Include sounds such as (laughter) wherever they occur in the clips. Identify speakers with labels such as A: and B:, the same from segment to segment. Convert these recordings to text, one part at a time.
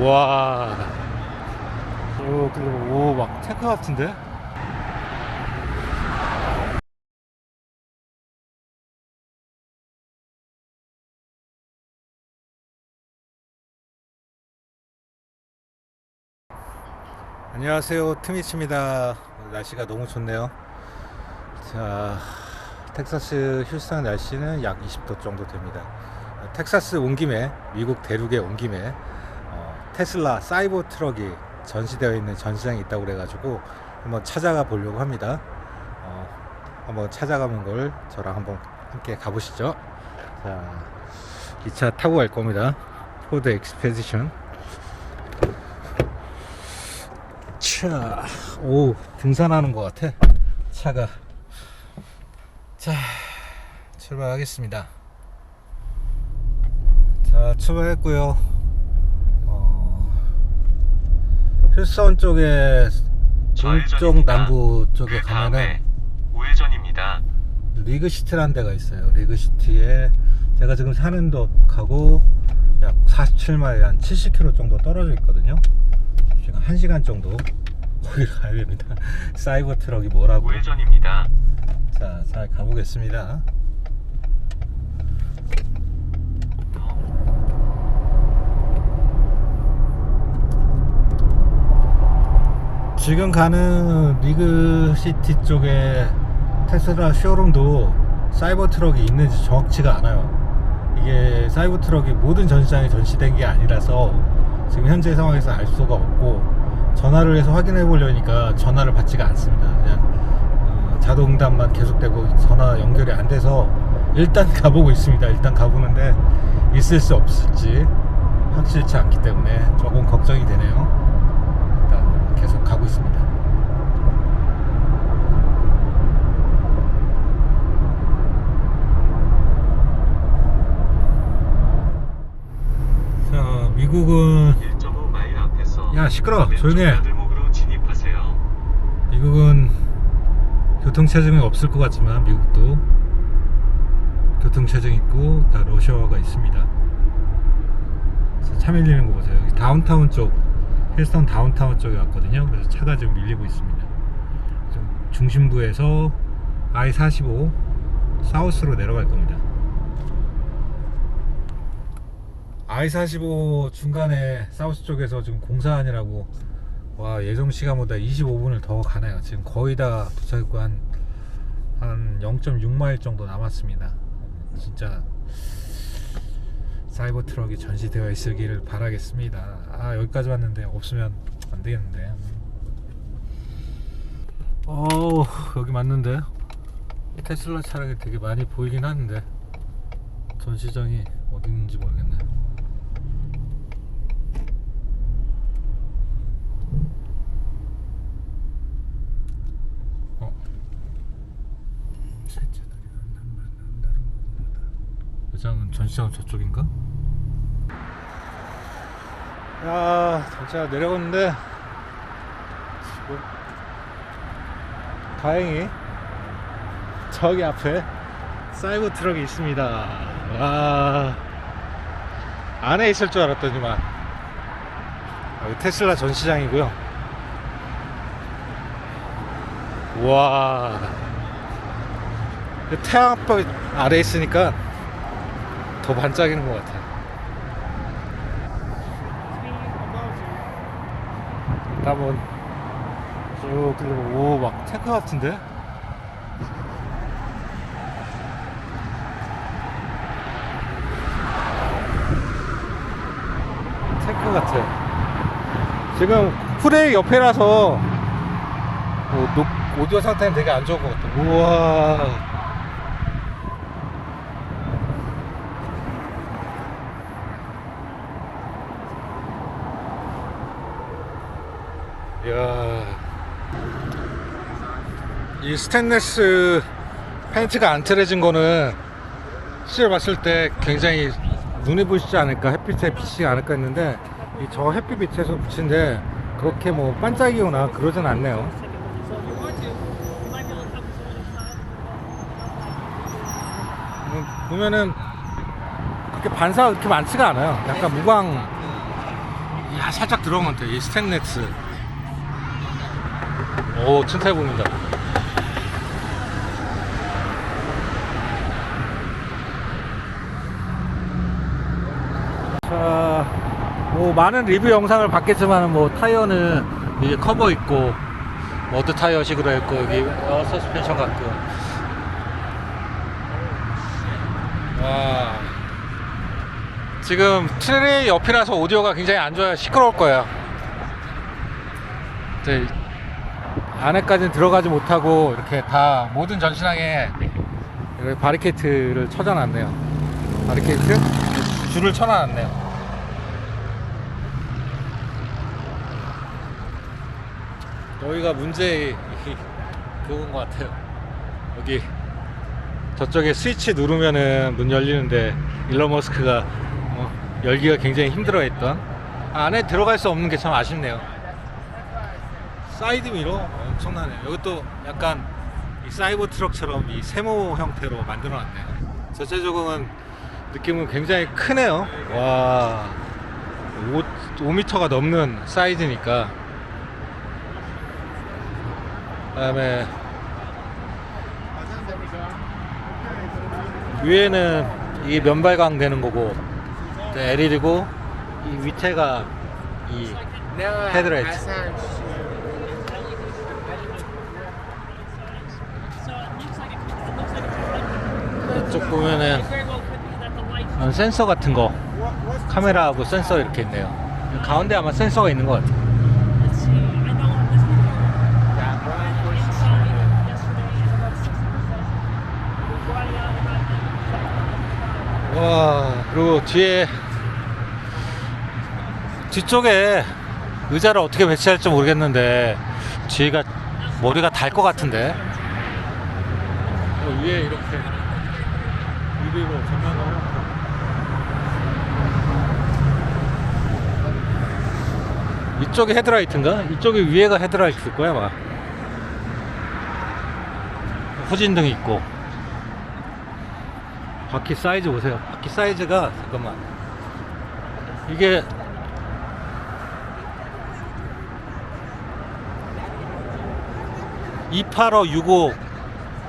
A: 와. 오, 그리고 오, 막 테크 같은데? 안녕하세요. 트미치입니다. 날씨가 너무 좋네요. 자, 텍사스 휴스턴 날씨는 약 20도 정도 됩니다. 텍사스 온 김에 미국 대륙에 온 김에 어, 테슬라 사이버 트럭이 전시되어 있는 전시장이 있다고 그래가지고 한번 찾아가 보려고 합니다. 어, 한번 찾아가는 걸 저랑 한번 함께 가보시죠. 자, 이 차 타고 갈 겁니다. 포드 엑스페디션. 차, 오 등산하는 것 같아. 차가. 자, 출발하겠습니다. 자, 출발했고요. 어, 휴스턴 쪽에 동쪽 남부 쪽에 가면은
B: 우회전입니다.
A: 리그시티라는 데가 있어요. 리그시티에 제가 지금 사는 곳하고 약 47마일 한 70km 정도 떨어져 있거든요. 지금 1시간 정도 (laughs) 거기 가야 됩니다. 사이버 트럭이 뭐라고.
B: 우회전입니다.
A: 자, 잘 가보겠습니다. 지금 가는 리그시티 쪽에 테슬라 쇼룸도 사이버 트럭이 있는지 정확치가 않아요. 이게 사이버 트럭이 모든 전시장에 전시된 게 아니라서 지금 현재 상황에서 알 수가 없고 전화를 해서 확인해 보려니까 전화를 받지가 않습니다. 그냥 어, 자동 응답만 계속되고 전화 연결이 안 돼서 일단 (laughs) 가보고 있습니다. 일단 가보는데 있을 수 없을지 확실치 않기 때문에 조금 걱정이 되네요. 가고 있습니다. 자, 미국은
B: 1.5 마일 앞에서
A: 야, 시끄러워.
B: 왼쪽
A: 조용히 해. 미국은 교통체증이 없을 것 같지만 미국도 교통체증 있고 다 러시아가 있습니다. 차 밀리는 거 보세요. 다운타운 쪽, 힐스턴 다운타운 쪽에 왔거든요. 그래서 차가 지금 밀리고 있습니다. 좀 중심부에서 I-45 사우스로 내려갈 겁니다. I-45 중간에 사우스 쪽에서 지금 공사하느라고 와 예정 시간보다 25분을 더 가네요. 지금 거의 다 도착했고 한, 한 0.6마일 정도 남았습니다. 진짜 사이버 트럭이 전시되어 있으기를 바라겠습니다. 아 여기까지 왔는데 없으면 안 되겠는데. 어 여기 맞는데 테슬라 차량이 되게 많이 보이긴 하는데 전시장이 어디 있는지 모르겠네. 어. 회장은 전시장은 저쪽인가? 야, 전차 내려갔는데 지금 다행히 저기 앞에 사이버 트럭이 있습니다. 와, 안에 있을 줄 알았더니만 여기 테슬라 전시장이고요. 와, 태양빛 아래 있으니까 더 반짝이는 것 같아요. 일단은 쭉 그리고 오막 테크 같은데? 테크 같아. 지금 프레이 옆에라서 뭐 녹- 오디오 상태는 되게 안 좋은 것 같아. 우와. 야. 이 스테인레스 팬트가 안 틀어진 거는 실제 봤을 때 굉장히 눈이 부시지 않을까 햇빛에 비치지 않을까 했는데 이저 햇빛 밑에서 비친데 그렇게 뭐 반짝이거나 그러진 않네요. 음, 보면은 그렇게 반사가 그렇게 많지가 않아요. 약간 무광. 야 살짝 들어오면 돼이 스탠렉스 오 튼튼해 보인다. 자, 뭐 많은 리뷰 영상을 봤겠지만 뭐 타이어는 이게 커버 있고 머드 타이어식으로 했고 여기 에어 서스펜션 같고. 와 지금 트레이 옆이라서 오디오가 굉장히 안 좋아요. 시끄러울 거예요. 네, 안에까지는 들어가지 못하고 이렇게 다 모든 전신항에 바리케이트를 쳐져놨네요. 바리케이트? 줄을 쳐놔놨네요. 여기가 문제의 (laughs) 이- 그건 것 같아요. 여기 저쪽에 스위치 누르면은 문 열리는데 일론 머스크가 어, 열기가 굉장히 힘들어했던. 아, 안에 들어갈 수 없는 게 참 아쉽네요. 사이드 미러 엄청나네요. 이것도 약간 이 사이버 트럭처럼 이 세모 형태로 만들어 놨네요. 전체 조경은 느낌은 굉장히 크네요. 와 5, 5m가 넘는 사이즈니까 그다음에 위에는 이 면발광 되는 거고 LED고 이 밑에가 이 헤드라이트 쪽 보면은 어, 센서 같은 거. 카메라하고 센서 이렇게 있네요. 가운데 아마 센서가 있는 것 같아요. 와 그리고 뒤에 뒤쪽에 의자를 어떻게 배치할지 모르겠는데 뒤가 머리가 달 것 같은데. 어, 위에 이렇게 유리로 조명을 이쪽이 헤드라이트인가? 이쪽이 위에가 헤드라이트일 거야 아마. 후진등이 있고. 바퀴 사이즈 보세요. 바퀴 사이즈가 잠깐만. 이게 (285) (65)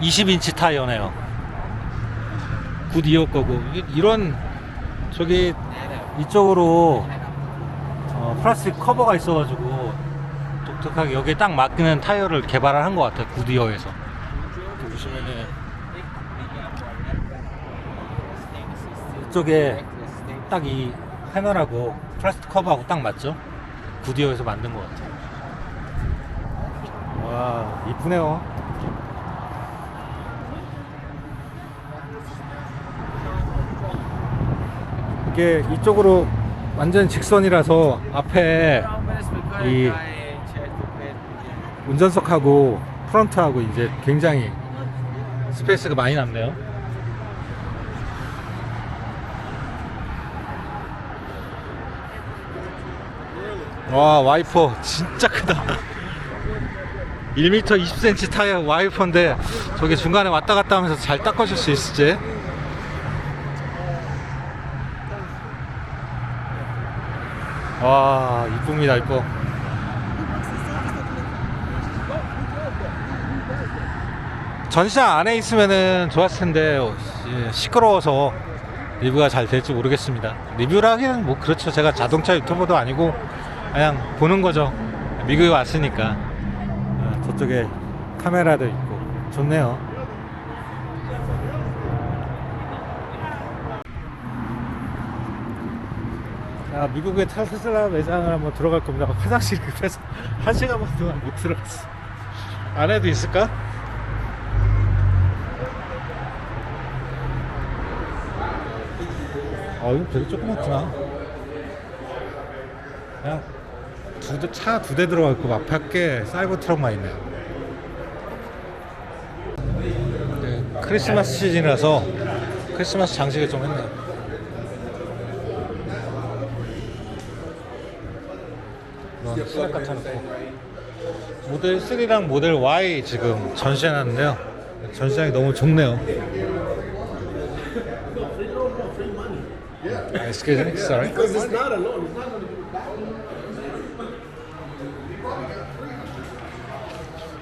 A: (20인치) 타이어네요 굿 이어 거고 이- 이런 저기 이쪽으로 어, 플라스틱 커버가 있어가지고 독특하게 여기에 딱 맞는 타이어를 개발을 한 것 같아요 굿이어에서 보시면은 이쪽에 딱 이 패널하고 플라스틱 커버하고 딱 맞죠? 구디오에서 만든 것 같아요. 와, 이쁘네요. 이게 이쪽으로 완전 직선이라서 앞에 이 운전석하고 프런트하고 이제 굉장히 스페이스가 많이 남네요. 와 와이퍼 진짜 크다 1m 20cm 타이어 와이퍼인데 저게 중간에 왔다 갔다 하면서 잘 닦아줄 수 있을지 와 이쁩니다 이뻐 전시장 안에 있으면은 좋았을 텐데 어, 시- 시끄러워서 리뷰가 잘 될지 모르겠습니다. 리뷰를 하기는 뭐 그렇죠. 제가 자동차 유튜버도 아니고 그냥 보는 거죠. 미국에 왔으니까 어, 저쪽에 카메라도 있고 좋네요. 자, 미국의 테슬라 매장을 한번 들어갈 겁니다. 화장실 급해서 (laughs) 한 시간 반 동안 못 들어갔어. 안에도 있을까? 아 이거 되게 조그맣구나 그냥 차두 대 들어가 있고 앞에 게 사이버 트럭만 있네요 네, 크리스마스 시즌이라서 크리스마스 장식을 좀 했네요 이건 스냅 같아놓고 모델 3랑 모델 Y 지금 전시해놨는데요. 전시장이 너무 좁네요. 아, excuse me, sorry.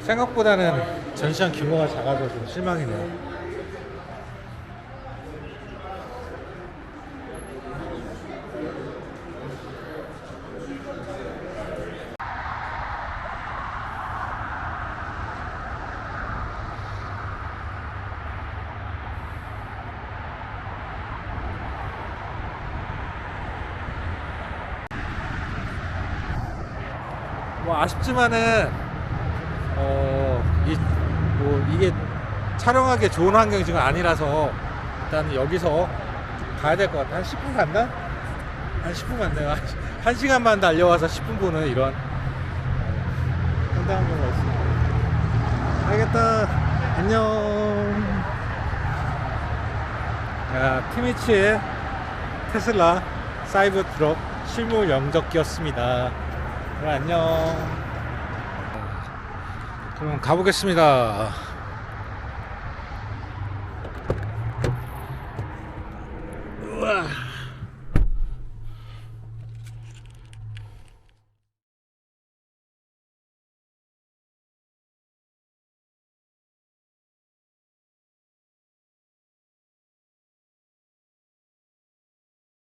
A: 생각보다는 전시장 규모가 작아서 좀 실망이네요. 뭐 아쉽지만은 어, 이, 뭐 이게 촬영하기 좋은 환경이 지금 아니라서 일단 여기서 가야 될 것 같아. 한 10분 간다? 한 10분 간다. 한 시간만 달려와서 10분 보는 이런 어, 상당한 경우가 있습니다. 알겠다. 안녕. 자, 티미치의 테슬라 사이버 트럭 실무 영접기였습니다. 그럼 안녕. 그럼 가보겠습니다. 우와.